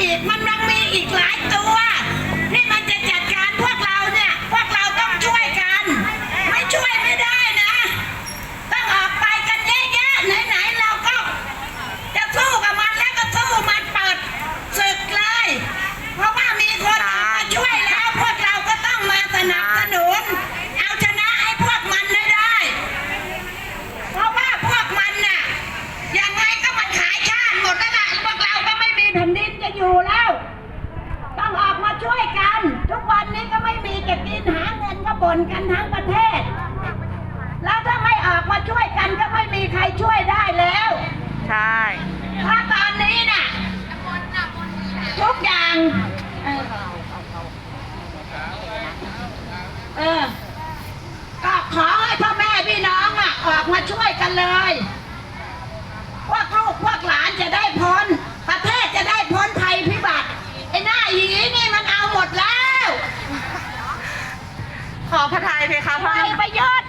อีก มันยังมีอีกหลายตัว อยู่แล้ว ต้องออกมาช่วยกัน ทุกวันนี้ก็ไม่มีจะกินหาเงินก็บ่นกันทั้งประเทศ แล้วถ้าไม่ออกมาช่วยกันก็ไม่มีใครช่วยได้แล้ว ใช่ ถ้าตอนนี้น่ะทุกอย่างเออเออก็ขอให้พ่อแม่พี่น้องอะออกมาช่วยกันเลย พวกลูกพวกหลานจะได้พ้น ประเทศจะได้พ้นภัยพิบัติ ไอ้หน้าหยีนี่มันเอาหมดแล้ว ขอพระทัยเพคะพ่อไประโยชน์